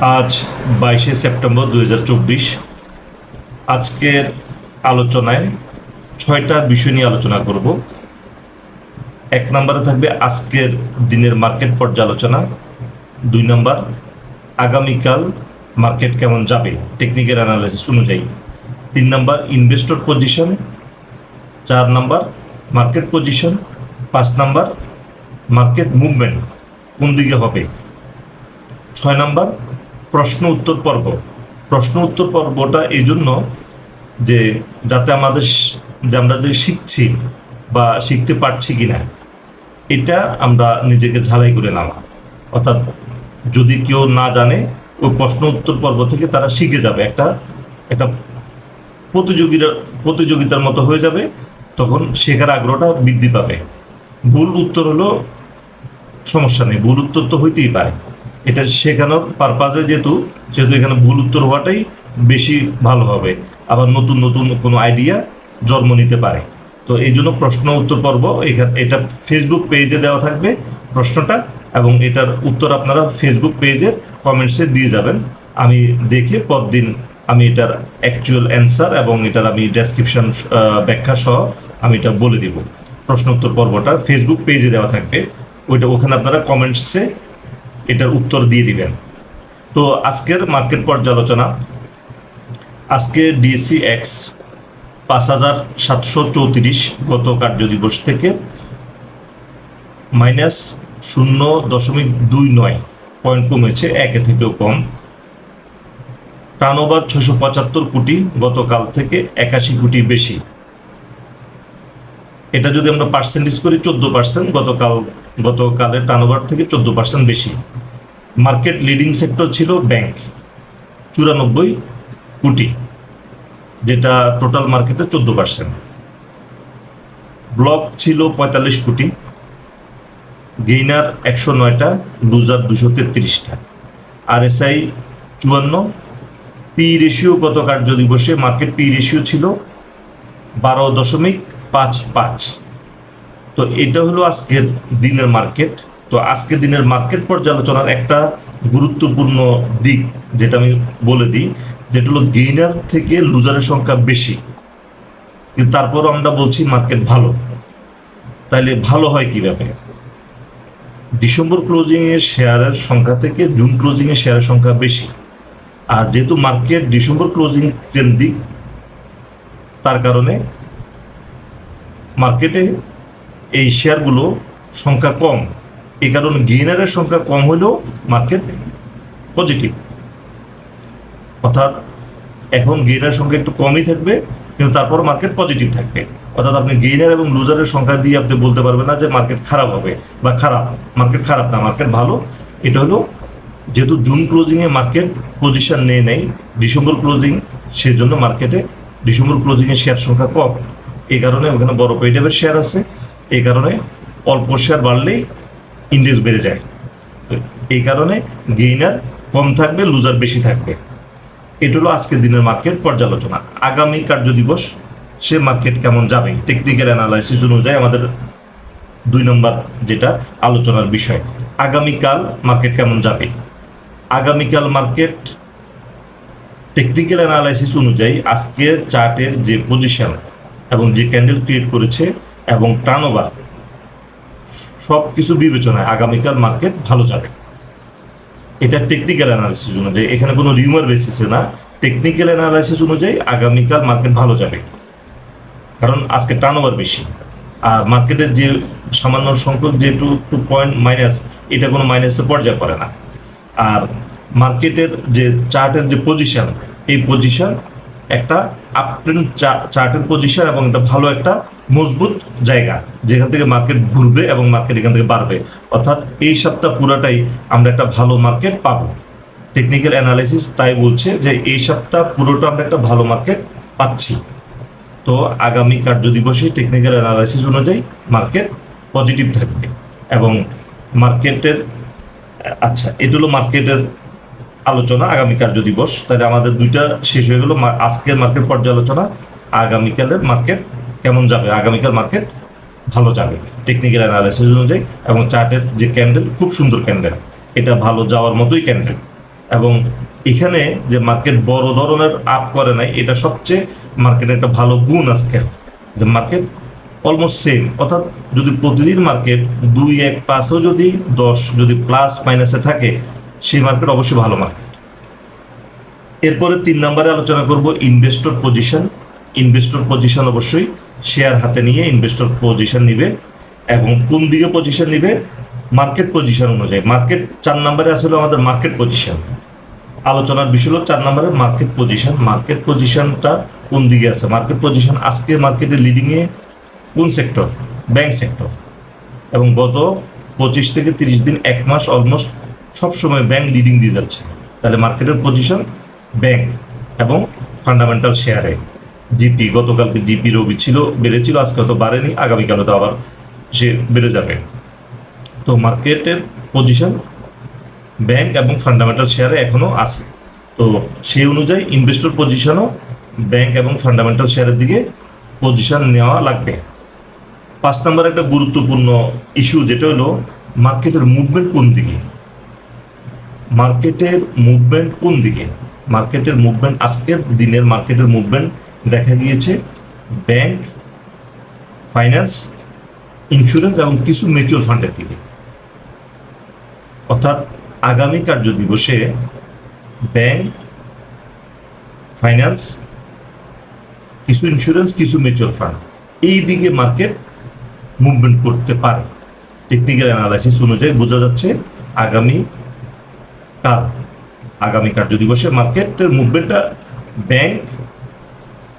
আজ বাইশে সেপ্টেম্বর দু হাজার চব্বিশ। আজকের আলোচনায় ছয়টা বিষয় নিয়ে আলোচনা করব। এক নম্বরে থাকবে আজকের দিনের মার্কেট পর্যালোচনা। দুই নম্বর, আগামীকাল মার্কেট কেমন যাবে টেকনিক্যাল অ্যানালাইসিস অনুযায়ী। তিন নম্বর, ইনভেস্টর পজিশন। চার নম্বর, মার্কেট পজিশন। পাঁচ নম্বর, মার্কেট মুভমেন্ট কোন দিকে হবে। ছয় নম্বর প্রশ্ন উত্তর পর্ব। প্রশ্ন উত্তর পর্বটা এই জন্য যে যাতে আমাদের যে আমরা যে শিখছি বা শিখতে পারছি কিনা, এটা আমরা নিজেকে ঝালাই করে নেওয়া। অর্থাৎ যদি কেউ না জানে, ওই প্রশ্ন উত্তর পর্ব থেকে তারা শিখে যাবে। একটা একটা প্রতিযোগিতা প্রতিযোগিতার মতো হয়ে যাবে, তখন শেখার আগ্রহটা বৃদ্ধি পাবে। ভুল উত্তর হলো সমস্যা নেই, ভুল উত্তর তো হইতেই পারে। এটা শেখানোর পারপাজে যেহেতু, সেহেতু এখানে ভুল উত্তর হওয়াটাই বেশি ভালো হবে। আবার নতুন নতুন কোনো আইডিয়া জন্ম নিতে পারে। তো এই জন্য প্রশ্ন উত্তর পর্ব, এখানে, এটা ফেসবুক পেজে দেওয়া থাকবে প্রশ্নটা, এবং এটার উত্তর আপনারা ফেসবুক পেজের কমেন্টসে দিয়ে যাবেন। আমি দেখে পরদিন আমি এটার অ্যাকচুয়াল অ্যান্সার এবং এটার আমি ডেসক্রিপশন ব্যাখ্যা সহ আমি এটা বলে দিব। প্রশ্ন উত্তর পর্বটা ফেসবুক পেজে দেওয়া থাকবে। ওইটা ওখানে আপনারা কমেন্টসে এটার উত্তর দিয়ে দিবেন। তো আজকের মার্কেট পর্যালোচনা। আজকে ডিসি এক্স পাঁচ হাজার সাতশো চৌত্রিশ গত কার্যদিবস থেকে মাইনাস শূন্য দশমিক দুই নয় পয়েন্ট কমেছে, একে থেকেও কম। টার্নওভার ছশো পঁচাত্তর কোটি গতকাল থেকে একাশি কোটি বেশি। এটা যদি আমরা পার্সেন্টেজ করি, চোদ্দ পার্সেন্ট গতকাল গতকালের টার্নওভার থেকে চোদ্দ পার্সেন্ট বেশি। মার্কেট লিডিং সেক্টর ছিল ব্যাংক চুরানব্বই কোটি, যেটা টোটাল মার্কেটে চোদ্দ পার্সেন্ট ব্লক ছিল পঁয়তাল্লিশ কোটি গেইনার একশো নয়টা লুজার দুশো তেত্রিশটা। আর এসআই চুয়ান্ন পি রেশিও গত কার্য দিবসে মার্কেট পি রেশিও ছিল বারো দশমিক পাঁচ পাঁচ। তো এটা হলো আজকের দিনের মার্কেট। তো আজকের দিনের মার্কেট পর্যালোচনার একটা গুরুত্বপূর্ণ দিক যেটা আমি বলে দিই, যেটা হলো গেইনার থেকে লুজারের সংখ্যা বেশি। কিন্তু তারপরও আমরা বলছি মার্কেট ভালো। তাইলে ভালো হয় কীভাবে? ডিসেম্বর ক্লোজিংয়ের শেয়ারের সংখ্যা থেকে জুন ক্লোজিং এর শেয়ারের সংখ্যা বেশি। আর যেহেতু মার্কেট ডিসেম্বর ক্লোজিং কেন্দ্রিক, তার কারণে মার্কেটে এই শেয়ারগুলো সংখ্যা কম। এই কারণে গেইনারের সংখ্যা কম হলেও মার্কেট পজিটিভ অর্থাৎ এখন গেইনার সংখ্যা একটু কমই থাকবে, কিন্তু তারপর মার্কেট পজিটিভ থাকবে। অর্থাৎ আপনি গেইনার এবং লুজারের সংখ্যা দিয়ে আপনি বলতে পারবেন না যে মার্কেট খারাপ হবে বা খারাপ। মার্কেট খারাপ না মার্কেট ভালো। এটা হলো যেহেতু জুন ক্লোজিংয়ে মার্কেট পজিশন নিয়ে নেই ডিসেম্বর ক্লোজিং সেই জন্য মার্কেটে ডিসেম্বর ক্লোজিংয়ে শেয়ার সংখ্যা কম। এই কারণে ওখানে বড় পেডেবের শেয়ার আছে। এই কারণে অল্প শেয়ার বাড়লেই ইন্ডেক্স বেড়ে যায়। এই কারণে গেইনার কম থাকবে লুজার বেশি থাকবে। এটা হলো আজকের দিনের মার্কেট পর্যালোচনা। আগামী কার্য দিবস, সে মার্কেট কেমন যাবে? টেকনিক্যাল অ্যানালাইসিস অনুযায়ী আমাদের দুই নম্বর যেটা আলোচনার বিষয়। আগামীকাল মার্কেট কেমন যাবে? আগামীকাল মার্কেট টেকনিক্যাল অ্যানালাইসিস অনুযায়ী আজকের চার্টের যে পজিশন এবং যে ক্যান্ডেল ক্রিয়েট করেছে এবং টার্নওভার। সব কিছু বিবেচনায় আগামীকাল মার্কেট ভালো যাবে। এটা টেকনিক্যাল অ্যানালাইসিস অনুযায়ী, এখানে কোনো রিউমার বেসিসে না টেকনিক্যাল অ্যানালাইসিস অনুযায়ী আগামীকাল মার্কেট ভালো যাবে। কারণ আজকে টার্নওভার বেশি। আর মার্কেটের যে সামান্য সংখ্যক যে টু টু পয়েন্ট মাইনাস এটা কোনো মাইনাসে পর্যায়ে পড়ে না। আর মার্কেটের যে চার্টের যে পজিশন এই পজিশন একটা আপট্রেন্ড চার্টের পজিশন এবং একটা ভালো একটা মজবুত জায়গা, যেখান থেকে মার্কেট ঘুরবে এবং মার্কেট এখান থেকে বাড়বে। অর্থাৎ এই সপ্তাহ পুরাটাই আমরা একটা ভালো মার্কেট পাবো। টেকনিক্যাল অ্যানালাইসিস তাই বলছে যে এই সপ্তাহ পুরোটা আমরা একটা ভালো মার্কেট পাচ্ছি। তো আগামী কার্য দিবসে টেকনিক্যাল অ্যানালাইসিস অনুযায়ী মার্কেট পজিটিভ থাকবে এবং মার্কেটের আচ্ছা এটা হলো মার্কেটের আলোচনা, আগামী কার্য দিবস। তাহলে আমাদের দুইটা শেষ হয়ে গেল। আজকের মার্কেট পর্যালোচনা, আগামীকালের মার্কেট কেমন যাবে? আগামীকাল মার্কেট ভালো যাবে টেকনিক্যাল অ্যানালাইসিস অনুযায়ী। এবং চার্টের যে ক্যান্ডেল খুব সুন্দর ক্যান্ডেল এটা ভালো যাওয়ার মতোই ক্যান্ডেল এবং এখানে যে মার্কেট বড় ধরনের আপ করে নাই, এটা সবচেয়ে মার্কেটে একটা ভালো গুণ আজকে। যে মার্কেট অলমোস্ট সেম অর্থাৎ যদি প্রতিদিন মার্কেট দুই এক পাঁচও যদি দশ, যদি প্লাস মাইনাসে থাকে সেই মার্কেট অবশ্যই ভালো মার্কেট এরপরে তিন নম্বরে আলোচনা করব ইনভেস্টর পজিশন ইনভেস্টর পজিশন অবশ্যই শেয়ার হাতে নিয়ে ইনভেস্টর পজিশন নিবে এবং কোন দিকে পজিশন নিবে? মার্কেট পজিশন অনুযায়ী। মার্কেট চার নম্বরে আসলে আমাদের মার্কেট পজিশন আলোচনার বিষয় হলো চার নম্বরে মার্কেট পজিশন মার্কেট পজিশনটা কোন দিকে আছে? মার্কেট পজিশন আজকে মার্কেটে লিডিংয়ে কোন সেক্টর ব্যাংক সেক্টর এবং গত পঁচিশ থেকে তিরিশ দিন এক মাস অলমোস্ট সবসময় ব্যাংক লিডিং দিয়ে যাচ্ছে। তাহলে মার্কেটের পজিশন ব্যাংক এবং ফান্ডামেন্টাল শেয়ারে জিপি গতকালকে জিপি রবি ছিল, বেড়েছিল, আজকে হয়তো বাড়েনি, আগামীকাল তো আবার সে বেড়ে যাবে। তো মার্কেটের পজিশন ব্যাংক এবং ফান্ডামেন্টাল শেয়ারে এখনও আছে। তো সেই অনুযায়ী ইনভেস্টর পজিশনও ব্যাংক এবং ফান্ডামেন্টাল শেয়ারের দিকে পজিশন নেওয়া লাগবে। পাঁচ নম্বর একটা গুরুত্বপূর্ণ ইস্যু যেটা হলো মার্কেটের মুভমেন্ট কোন দিকে? মার্কেটের মুভমেন্ট কোন দিকে? মার্কেটের মুভমেন্ট আজকের দিনের মার্কেটের মুভমেন্ট দেখা গিয়েছে। ব্যাংক, ফাইন্যান্স, ইন্স্যুরেন্স এবং কিছু মিউচুয়াল ফান্ডের দিকে। অর্থাৎ আগামী কার্য দিবসে ব্যাংক, ফাইন্যান্স, কিছু ইন্স্যুরেন্স, কিছু মিউচুয়াল ফান্ড এই দিকে মার্কেট মুভমেন্ট করতে পারে। টেকনিক্যাল অ্যানালাইসিস অনুযায়ী বোঝা যাচ্ছে আগামী কাল আগামী কার্য দিবসে মার্কেটের মুভমেন্টটা ব্যাংক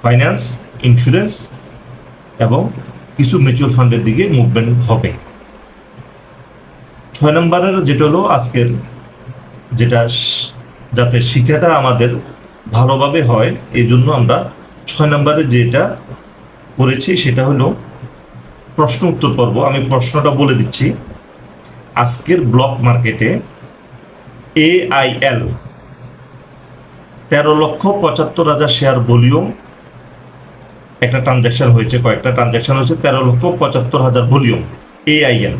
ফাইন্যান্স ইন্স্যুরেন্স এবং কিছু মিউচুয়াল ফান্ডের দিকে মুভমেন্ট হবে। ছয় নম্বরের যেটা হলো আজকের যেটা যাতে শিক্ষাটা আমাদের ভালোভাবে হয় এই জন্য আমরা ছয় নম্বরে যেটা করেছি সেটা হলো প্রশ্ন উত্তর পর্ব। আমি প্রশ্নটা বলে দিচ্ছি। আজকের ব্লক মার্কেটে এআইএল তেরো লক্ষ পঁচাত্তর হাজার শেয়ার ভলিউম একটা ট্রানজ্যাকশন হয়েছে, কয়েকটা ট্রানজ্যাকশন হয়েছে, তেরো লক্ষ পঁচাত্তর হাজার ভলিউম এআইএল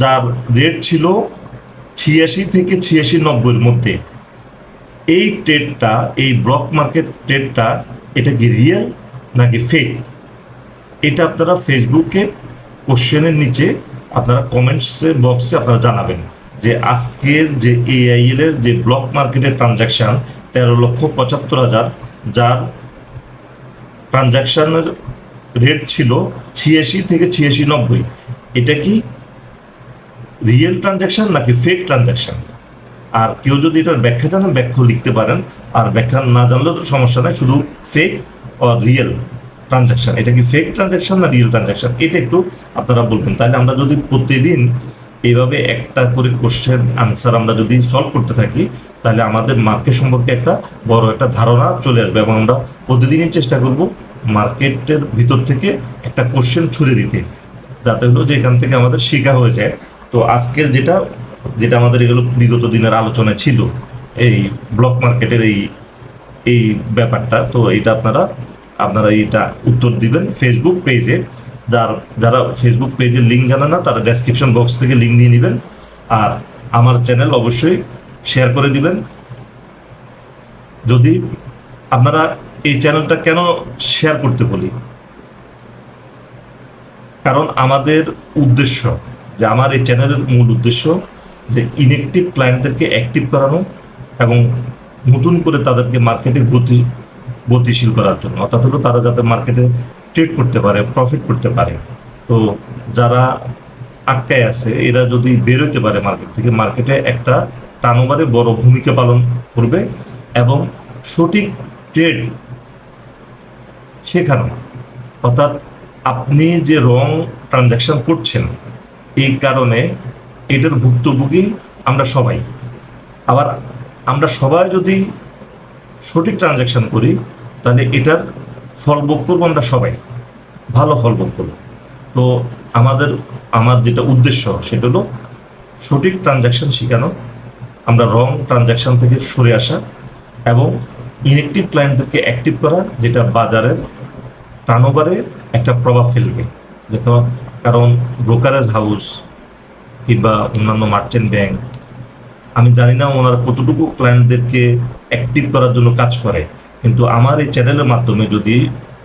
যার রেট ছিল ছিয়াশি থেকে ছিয়াশি নব্বইয়ের মধ্যে। এই ট্রেডটা এই ব্লক মার্কেট ট্রেডটা এটা কি রিয়েল নাকি ফেক এটা আপনারা ফেসবুকে কোশ্চেনের নিচে আপনারা কমেন্টসে বক্সে আপনারা জানাবেন। যে আজকের যে এআইএল এর যে ব্লক মার্কেটের ট্রানজাকশন তেরো লক্ষ পঁচাত্তর হাজার, যার ট্রানজাকশনের রেট ছিল ছিয়াশি থেকে ছিয়াশি নব্বই। এটা কি রিয়েল ট্রানজাকশন নাকি ফেক ট্রানজাকশন আর কেউ যদি এটার ব্যাখ্যা জানেন, ব্যাখ্যা লিখতে পারেন। আর ব্যাখ্যা না জানলেও তো সমস্যা নাই, শুধু ফেক আর রিয়েল ট্রানজাকশন এটা কি ফেক ট্রানজাকশন না রিয়েল ট্রানজাকশন এটা একটু আপনারা বলবেন। তাহলে আমরা যদি প্রতিদিন এইভাবে একটা করে কোশ্চেন আনসার আমরা যদি সলভ করতে থাকি, তাহলে আমাদের মার্কেট সম্পর্কে একটা বড় একটা ধারণা চলে আসবে এবং আমরা প্রতিদিনই চেষ্টা করব মার্কেটের ভিতর থেকে একটা কোশ্চেন ছুড়ে দিতে, যাতে হলো যে এখান থেকে আমাদের শেখা হয়ে যায়। তো আজকের যেটা যেটা আমাদের এগুলো বিগত দিনের আলোচনা ছিল, এই ব্লক মার্কেটের এই এই ব্যাপারটা, তো এটা আপনারা আপনারা এটা উত্তর দিবেন ফেসবুক পেজে যার, যারা ফেসবুক পেজের লিঙ্ক জানে না, তারা ডেসক্রিপশন বক্স থেকে লিঙ্ক দিয়ে নেবেন। আর আমার চ্যানেল অবশ্যই শেয়ার করে দিবেন। যদি আপনারা এই চ্যানেলটা কেন শেয়ার করতে বলি? কারণ আমাদের উদ্দেশ্য, যে আমার এই চ্যানেলের মূল উদ্দেশ্য, যে ইনএক্টিভ ক্লায়েন্টদেরকে অ্যাক্টিভ করানো এবং নতুন করে তাদেরকে মার্কেটে গতি, গতিশীল করার জন্য। অর্থাৎ হলো তারা যাতে মার্কেটে ট্রেড করতে পারে প্রফিট করতে পারে। তো যারা আটকায় আছে, এরা যদি বেরোতে পারে মার্কেট থেকে মার্কেটে একটা টানোভারে বড় ভূমিকা পালন করবে এবং সঠিক ট্রেড শেখানো অর্থাৎ আপনি যে রং ট্রানজ্যাকশন করছেন, এই কারণে এটার ভুক্তভোগী আমরা সবাই। আবার আমরা সবাই যদি সঠিক ট্রানজ্যাকশন করি, তাহলে এটার ফল ভোগ করব আমরা সবাই। ভালো ফল ভোগ করব। তো আমাদের, আমার যেটা উদ্দেশ্য সেটা হলো সঠিক ট্রানজ্যাকশন শেখানো, আমরা রং ট্রানজ্যাকশন থেকে সরে আসা এবং ইনএক্টিভ ক্লায়েন্টদেরকে অ্যাক্টিভ করা, যেটা বাজারের টার্নওভারে একটা প্রভাব ফেলবে। যেটা কারণ ব্রোকারেজ হাউস কিংবা অন্যান্য মার্চেন্ট ব্যাংক আমি জানি না ওনারা কতটুকু ক্লায়েন্টদেরকে অ্যাক্টিভ করার জন্য কাজ করে। কিন্তু আমার এই চ্যানেলের মাধ্যমে যদি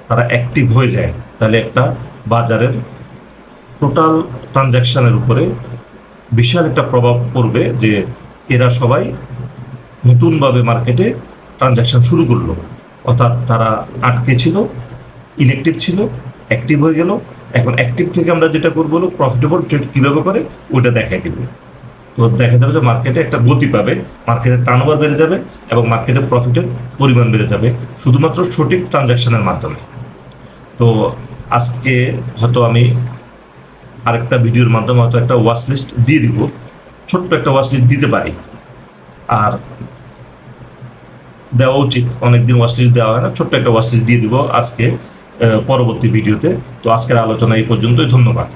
তারা অ্যাক্টিভ হয়ে যায়, তাহলে একটা বাজারের টোটাল ট্রানজ্যাকশানের উপরে বিশাল একটা প্রভাব পড়বে যে এরা সবাই নতুনভাবে মার্কেটে ট্রানজ্যাকশন শুরু করল। অর্থাৎ তারা আটকে ছিল ইনঅ্যাক্টিভ ছিল অ্যাক্টিভ হয়ে গেল। এখন অ্যাক্টিভ থেকে আমরা যেটা করব প্রফিটেবল ট্রেড কীভাবে করে, ওইটা দেখাই দিব। দেখা যাবে যে মার্কেটে একটা গতি পাবে মার্কেটের টার্নওভার বেড়ে যাবে এবং মার্কেটের প্রফিটের পরিমাণ বেড়ে যাবে শুধুমাত্র সঠিক ট্রানজ্যাকশনের মাধ্যমে। তো আজকে হয়তো আমি আরেকটা ভিডিওর মাধ্যমে হয়তো একটা ওয়াচ লিস্ট দিয়ে দিব, ছোট্ট একটা ওয়াচ লিস্ট দিতে পারি। আর দেওয়া উচিত, অনেকদিন ওয়াচ লিস্ট দেওয়া হয় না, ছোট্ট একটা ওয়াচ লিস্ট দিয়ে দিব আজকে পরবর্তী ভিডিওতে। তো আজকের আলোচনা এই পর্যন্তই, ধন্যবাদ।